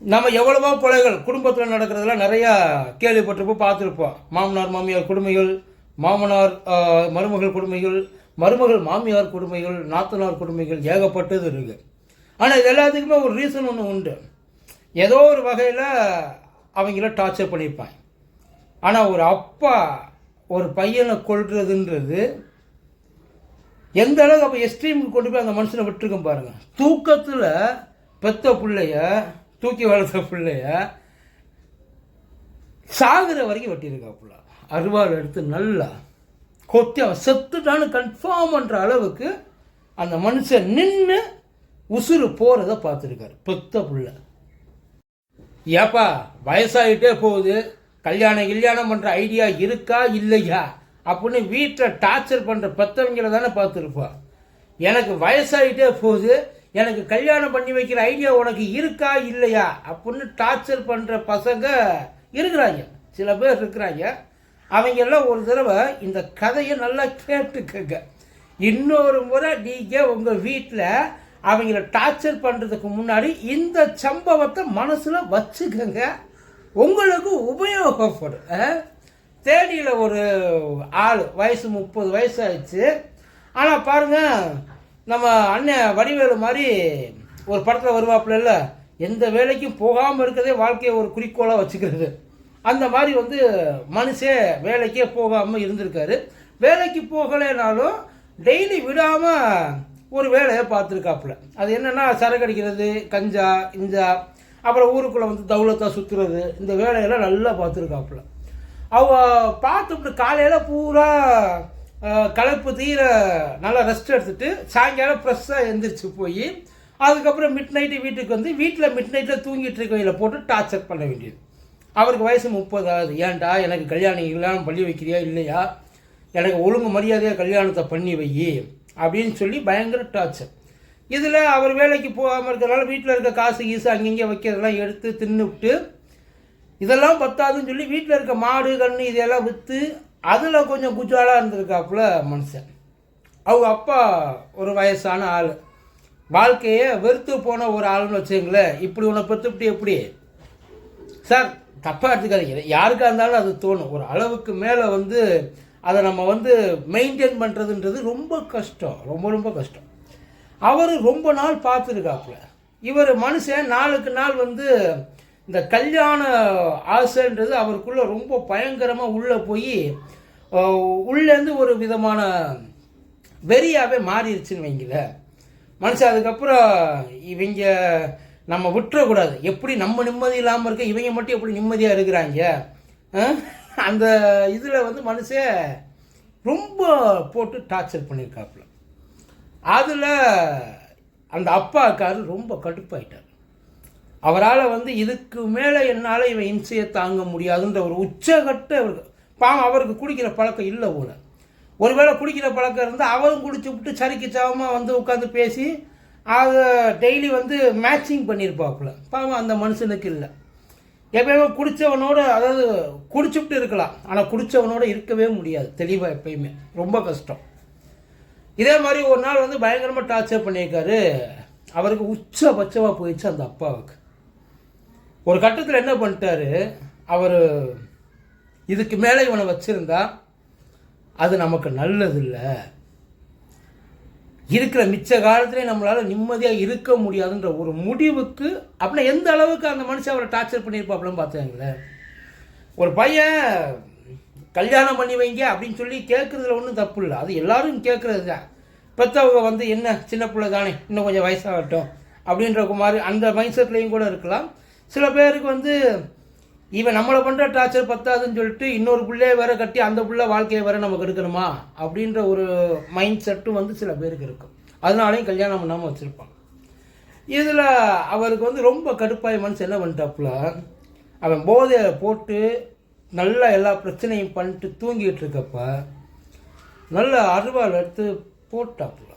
நம்ம எவ்வளவோ கொலைகள் குடும்பத்தில் நடக்கிறதெல்லாம் நிறையா கேள்விப்பட்டிருப்போம் பார்த்துருப்போம். மாமனார் மாமியார் கொடுமைகள் மாமனார் மருமகள் கொடுமைகள் மருமகள் மாமியார் கொடுமைகள் நாத்தனார் கொடுமைகள் ஏகப்பட்டது இருக்குது ஆனால் இது எல்லாத்துக்குமே ஒரு ரீசன் ஒன்று உண்டு. ஏதோ ஒரு வகையில் அவங்கள டார்ச்சர் பண்ணியிருப்பாங்க ஆனால் ஒரு அப்பா ஒரு பையனை கொள்றதுன்றது எந்த அளவுக்கு அப்போ எக்ஸ்ட்ரீமுக்கு கொண்டு போய் அந்த மனுஷனை விட்டுருக்கோம் பாருங்கள் தூக்கத்தில் பெத்த பிள்ளைய தூக்கி வளர்த்த பிள்ளைய சாகிற வரைக்கும் வெட்டியிருக்காப்புல அருவாள் எடுத்து நல்லா கொத்தி அவன் செத்துட்டான்னு கன்ஃபார்ம் பண்ணுற அளவுக்கு அந்த மனுஷன் நின்று உசுறு போகிறத பார்த்துருக்காரு. பெத்த பிள்ளை. ஏப்பா வயசாகிட்டே போகுது. கல்யாணம் கல்யாணம் பண்ணுற ஐடியா இருக்கா இல்லையா? அப்படின்னு வீட்டில் டார்ச்சர் பண்ணுற பெத்தவங்கள தானே பார்த்துருப்பா. எனக்கு வயசாகிட்டே போகுது. எனக்கு கல்யாணம் பண்ணி வைக்கிற ஐடியா உனக்கு இருக்கா இல்லையா? அப்படின்னு டார்ச்சர் பண்ணுற பசங்க இருக்கிறாங்க. சில பேர் இருக்கிறாங்க. அவங்க எல்லாம் ஒரு தடவை இந்த கதையை நல்லா கேட்டுக்கங்க. இன்னொரு முறை நீங்கள் உங்கள் வீட்டில் அவங்கள டார்ச்சர் பண்ணுறதுக்கு முன்னாடி இந்த சம்பவத்தை மனசில் வச்சுக்கோங்க. உங்களுக்கு உபயோகப்படும். தேனியில் ஒரு ஆள் வயசு முப்பது வயசு ஆயிடுச்சு. ஆனால் பாருங்கள் நம்ம அண்ணன் வடிவேலு மாதிரி ஒரு படத்தில் வருவாப்புல எந்த வேலைக்கும் போகாமல் இருக்கிறதே வாழ்க்கையை ஒரு குறிக்கோளாக வச்சுக்கிறது. அந்த மாதிரி வந்து மனுஷே வேலைக்கே போகாமல் இருந்திருக்காரு. வேலைக்கு போகலைனாலும் டெய்லி விடாமல் ஒரு வேலையை பார்த்துருக்காப்புல. அது என்னென்னா சரக்கு அடிக்கிறது கஞ்சா இஞ்சா அப்புறம் ஊருக்குள்ளே வந்து தௌலத்தாக சுற்றுறது இந்த வேலையெல்லாம் நல்லா பார்த்துருக்காப்புல. அவ பார்த்துட்டு காலையில் பூரா களைப்பு தீர நல்லா ரெஸ்ட் எடுத்துட்டு சாயங்காலம் ஃப்ரெஷ்ஷாக எழுந்திரிச்சு போய் அதுக்கப்புறம் மிட் நைட்டு வீட்டுக்கு வந்து வீட்டில் மிட் நைட்டில் தூங்கிட்டு இருக்கையில் போட்டு டார்ச்சர் பண்ண வேண்டியது. அவருக்கு வயசு முப்பதாவது ஏன்டா எனக்கு கல்யாணம் இல்லாமல் பள்ளி வைக்கிறியா இல்லையா? எனக்கு ஒழுங்கு மரியாதையாக கல்யாணத்தை பண்ணி வை அப்படின்னு சொல்லி பயங்கர டார்ச்சர் இதில் அவர் வேலைக்கு போகாமல் இருக்கிறனால வீட்டில் இருக்க காசு கீசு அங்கங்கே வைக்கிறதெல்லாம் எடுத்து தின்னுவிட்டு இதெல்லாம் பத்தாதுன்னு சொல்லி வீட்டில் இருக்க மாடு கன்று இதெல்லாம் விற்று அதில் கொஞ்சம் குஜாலாக இருந்திருக்காப்புல மனுஷன். அவங்க அப்பா ஒரு வயசான ஆள். வாழ்க்கையை வெறுத்து போன ஒரு ஆளுன்னு வச்சுங்களேன் இப்படி உன்னை பெற்றுப்படி எப்படி? சார் தப்பாக எடுத்துக்காதீங்க. யாருக்காக இருந்தாலும் அது தோணும். ஒரு அளவுக்கு மேலே வந்து அதை நம்ம வந்து மெயின்டைன் பண்ணுறதுன்றது ரொம்ப கஷ்டம். ரொம்ப ரொம்ப கஷ்டம். அவர் ரொம்ப நாள் பார்த்துருக்காப்புல. இவர் மனுஷன் நாளுக்கு நாள் வந்து இந்த கல்யாண ஆசைன்றது அவருக்குள்ளே ரொம்ப பயங்கரமாக உள்ளே போய் உள்ளேருந்து ஒரு விதமான வெறியாகவே மாறிடுச்சுன்னு வைங்களேன் மனுஷன் அதுக்கப்புறம் இவங்க நம்ம விட்டுறக்கூடாது. எப்படி நம்ம நிம்மதி இல்லாமல் இருக்க இவங்க மட்டும் எப்படி நிம்மதியாக இருக்கிறாங்க? அந்த இதில் வந்து மனுஷன் ரொம்ப போட்டு டார்ச்சர் பண்ணியிருக்காப்புல அதில் அந்த அப்பாக்காரு ரொம்ப கடுப்பாயிட்டார். அவரால் வந்து இதுக்கு மேலே என்னால் இவன் இம்சையை தாங்க முடியாதுன்ற ஒரு உச்சகட்ட அவருக்கு பாவம் அவருக்கு குடிக்கிற பழக்கம் இல்லை போல. ஒருவேளை குடிக்கிற பழக்கம் இருந்தால் அவரும் குடிச்சு விட்டு சரிக்கு சவமாக வந்து உட்காந்து பேசி அதை டெய்லி வந்து மேட்சிங் பண்ணியிருப்பாப்புல பாவம் அந்த மனுஷனுக்கு இல்லை. எப்பயுமே குடித்தவனோட அதாவது குடிச்சுட்டு இருக்கலாம். ஆனால் குடித்தவனோட இருக்கவே முடியாது. தெளிவாக எப்பயுமே. ரொம்ப கஷ்டம். இதே மாதிரி ஒரு நாள் வந்து பயங்கரமாக டார்ச்சர் பண்ணியிருக்காரு. அவருக்கு உச்சபட்சமாக போயிடுச்சு அந்த அப்பாவுக்கு. ஒரு கட்டத்தில் என்ன பண்ணிட்டாரு? அவர் இதுக்கு மேலே இவனை வச்சுருந்தா அது நமக்கு நல்லதில்லை. இருக்கிற மிச்ச காலத்திலே நம்மளால் நிம்மதியாக இருக்க முடியாதுன்ற ஒரு முடிவுக்கு அப்படின்னா எந்த அளவுக்கு அந்த மனுஷன் அவரை டார்ச்சர் பண்ணியிருப்பாப்லன்னு பார்த்தாங்களேன் ஒரு பையன் கல்யாணம் பண்ணி வைங்க அப்படின்னு சொல்லி கேட்குறதுல ஒன்றும் தப்பு இல்லை. அது எல்லாரும் கேட்குறது தான். பெற்றவங்க வந்து என்ன சின்ன பிள்ளை தானே இன்னும் கொஞ்சம் வயசாகட்டும் அப்படின்ற மாதிரி அந்த மைண்ட் செட்லேயும் கூட இருக்கலாம். சில பேருக்கு வந்து இவன் நம்மளை பண்ணுற டார்ச்சர் பத்தாதுன்னு சொல்லிட்டு இன்னொரு பிள்ளைய வேற கட்டி அந்த பிள்ளை வாழ்க்கையை வேற நமக்கு எடுக்கணுமா? அப்படின்ற ஒரு மைண்ட் செட்டும் வந்து சில பேருக்கு இருக்கும். அதனாலையும் கல்யாணம் பண்ணாமல் வச்சுருப்பான். இதில் அவருக்கு வந்து ரொம்ப கடுப்பாய் மனுஷன் என்ன பண்ணிட்டாப்புல அவன் போதையை போட்டு நல்லா எல்லா பிரச்சனையும் பண்ணிட்டு தூங்கிட்டு இருக்கப்ப நல்ல அருவாள் எடுத்து போட்டாப்புல.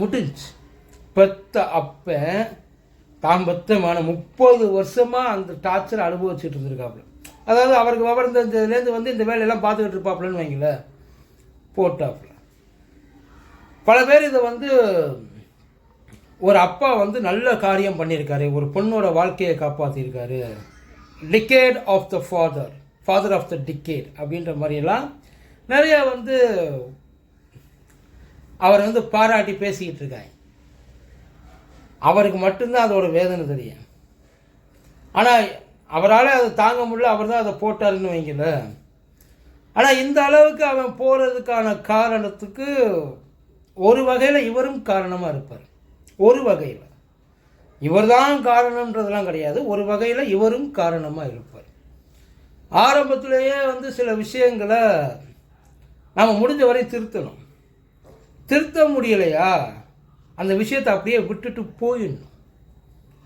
முடிஞ்சு பெத்த அப்போ தாம்பத்தமான முப்பது வருஷமாக அந்த டார்ச்சர் அனுபவிச்சுட்டு இருந்திருக்காப்புல. அதாவது அவருக்கு விவரம் தெரிஞ்சதுலேருந்து வந்து இந்த வேலையெல்லாம் பார்த்துக்கிட்டு இருப்பாப்புலன்னு வைங்களேன் போட்டாப்புல. பல பேர் இதை வந்து ஒரு அப்பா வந்து நல்ல காரியம் பண்ணியிருக்காரு ஒரு பொண்ணோட வாழ்க்கையை காப்பாற்றியிருக்காரு decade of the father father of the decade அப்படின்ற மாதிரியெல்லாம் நிறையா வந்து அவரை வந்து பாராட்டி பேசிக்கிட்டு இருக்காங்க. அவருக்கு மட்டும்தான் அதோட வேதனை தெரியும். ஆனால் அவரால் அதை தாங்க முடியல அவர் தான் அதை போட்டாருன்னு வைங்கல ஆனால் இந்த அளவுக்கு அவன் போகிறதுக்கான காரணத்துக்கு ஒரு வகையில் இவரும் காரணமாக இருப்பார். ஒரு வகையில். இவர்தான் காரணம்ன்றதெல்லாம் கிடையாது. ஒரு வகையில் இவரும் காரணமாக இருப்பார். ஆரம்பத்திலேயே வந்து சில விஷயங்களை நாம் முடிஞ்ச வரை திருத்தணும். திருத்த முடியலையா? அந்த விஷயத்தை அப்படியே விட்டுட்டு போயிடணும்.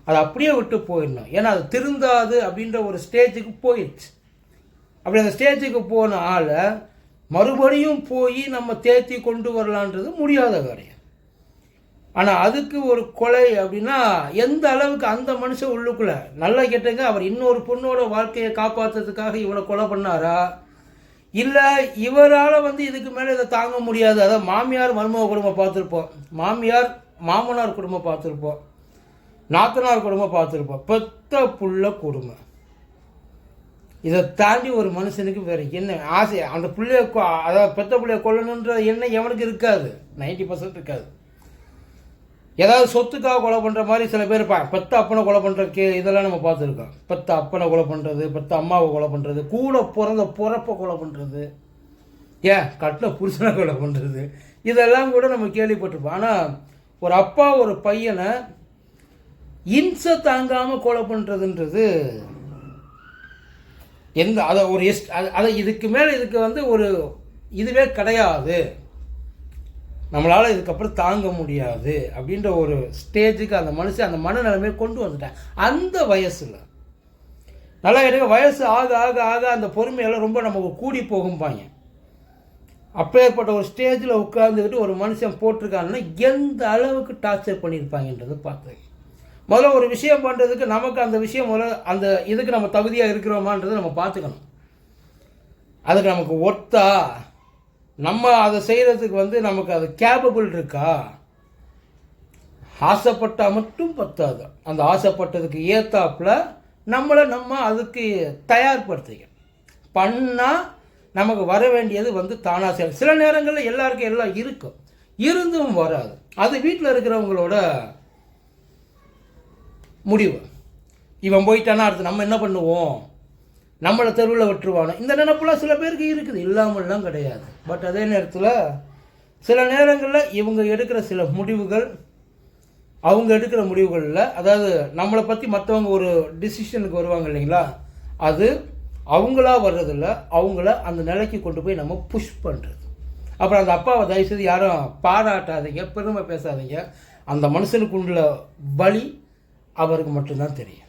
அதை அப்படியே விட்டு போயிடணும். ஏன்னா அது திருந்தாது அப்படின்ற ஒரு ஸ்டேஜுக்கு போயிடுச்சு. அப்படி அந்த ஸ்டேஜுக்கு போன ஆளை மறுபடியும் போய் நம்ம தேத்தி கொண்டு வரலான்றது முடியாத காரியம். ஆனால் அதுக்கு ஒரு கொலை அப்படின்னா எந்த அளவுக்கு அந்த மனுஷன் உள்ளுக்குள்ள நல்லா கேட்டுங்க அவர் இன்னொரு பொண்ணோட வாழ்க்கையை காப்பாற்றுறதுக்காக இவ்வளோ கொலை பண்ணாரா? இல்லை இவரால் வந்து இதுக்கு மேலே இதை தாங்க முடியாது. அதாவது மாமியார் மருமக குடும்பம் பார்த்துருப்போம். மாமியார் மாமனார் குடும்பம் பார்த்துருப்போம். நாத்தனார் குடும்பம் பார்த்துருப்போம். பெத்த புள்ள குடும்பம் இதை தாண்டி ஒரு மனுஷனுக்கு வேறு என்ன ஆசை? அந்த பிள்ளைய கொ- அதாவது பெத்த பிள்ளைய கொல்லணுன்ற எண்ணம் எவனுக்கு இருக்காது? நைன்டி பர்சன்ட் இருக்காது. ஏதாவது சொத்துக்காக கொலை பண்ணுற மாதிரி சில பேர் இருப்பாங்க. பத்து அப்பனை கொலை பண்ணுற கே இதெல்லாம் நம்ம பார்த்துருக்கோம். பத்து அப்பனை கொலை பண்ணுறது பத்து அம்மாவை கொலை பண்ணுறது கூட பிறந்த பிறப்பை கொலை பண்ணுறது ஏன்? கட்டில் புருஷனை கொலை பண்ணுறது இதெல்லாம் கூட நம்ம கேள்விப்பட்டிருப்போம். ஆனால் ஒரு அப்பா ஒரு பையனை இன்ச தாங்காமல் கொலை பண்ணுறதுன்றது எந்த அதை ஒரு எஸ் அது- அதை இதுக்கு மேலே இதுக்கு வந்து ஒரு இதுவே கிடையாது. நம்மளால் இதுக்கப்புறம் தாங்க முடியாது அப்படின்ற ஒரு ஸ்டேஜுக்கு அந்த மனுஷன் அந்த மனநிலைமையை கொண்டு வந்துட்டேன். அந்த வயசில். நல்லா எடுக்க வயசு ஆக ஆக ஆக அந்த பொறுமையெல்லாம் ரொம்ப நமக்கு கூடி போகும்பாங்க. அப்பேற்பட்ட ஒரு ஸ்டேஜில் உட்காந்துக்கிட்டு ஒரு மனுஷன் போட்டிருக்காங்கன்னா எந்த அளவுக்கு டார்ச்சர் பண்ணியிருப்பாங்கன்றது பார்த்து. முதல்ல ஒரு விஷயம் பண்ணுறதுக்கு நமக்கு அந்த விஷயம் முதல்ல அந்த இதுக்கு நம்ம தகுதியாக இருக்கிறோமான்றதை நம்ம பார்த்துக்கணும். அதுக்கு நமக்கு ஒர்த்தா நம்ம அதை செய்கிறதுக்கு வந்து நமக்கு அது கேபபிள் இருக்கா? ஆசைப்பட்டால் மட்டும் பத்தாது. அந்த ஆசைப்பட்டதுக்கு ஏத்தாப்புல நம்மளை நம்ம அதுக்கு தயார்படுத்திக்கணும் பண்ணால் நமக்கு வர வேண்டியது வந்து தானாக செய்யும் சில நேரங்களில் எல்லாருக்கும் எல்லாம் இருக்கும். இருந்தும் வராது. அது வீட்டில் இருக்கிறவங்களோட முடிவு. இவன் போயிட்டானா அடுத்து நம்ம என்ன பண்ணுவோம்? நம்மளை தெருவில் விட்டுருவானோ? இந்த நினப்புலாம் சில பேருக்கு இருக்குது. இல்லாமல்லாம் கிடையாது. பட் அதே நேரத்தில் சில நேரங்களில் இவங்க எடுக்கிற சில முடிவுகள் அவங்க எடுக்கிற முடிவுகளில் அதாவது நம்மளை பற்றி மற்றவங்க ஒரு டிசிஷனுக்கு வருவாங்க இல்லைங்களா? அது அவங்களா வர்றதில்ல அவங்கள அந்த நிலைக்கு கொண்டு போய் நம்ம புஷ் பண்ணுறது அப்புறம் அந்த அப்பாவை தயவுசெய்து யாரும் பாராட்டாதீங்க பெருமை பேசாதீங்க. அந்த மனுஷனுக்குள்ள வழி அவருக்கு மட்டும்தான் தெரியும்.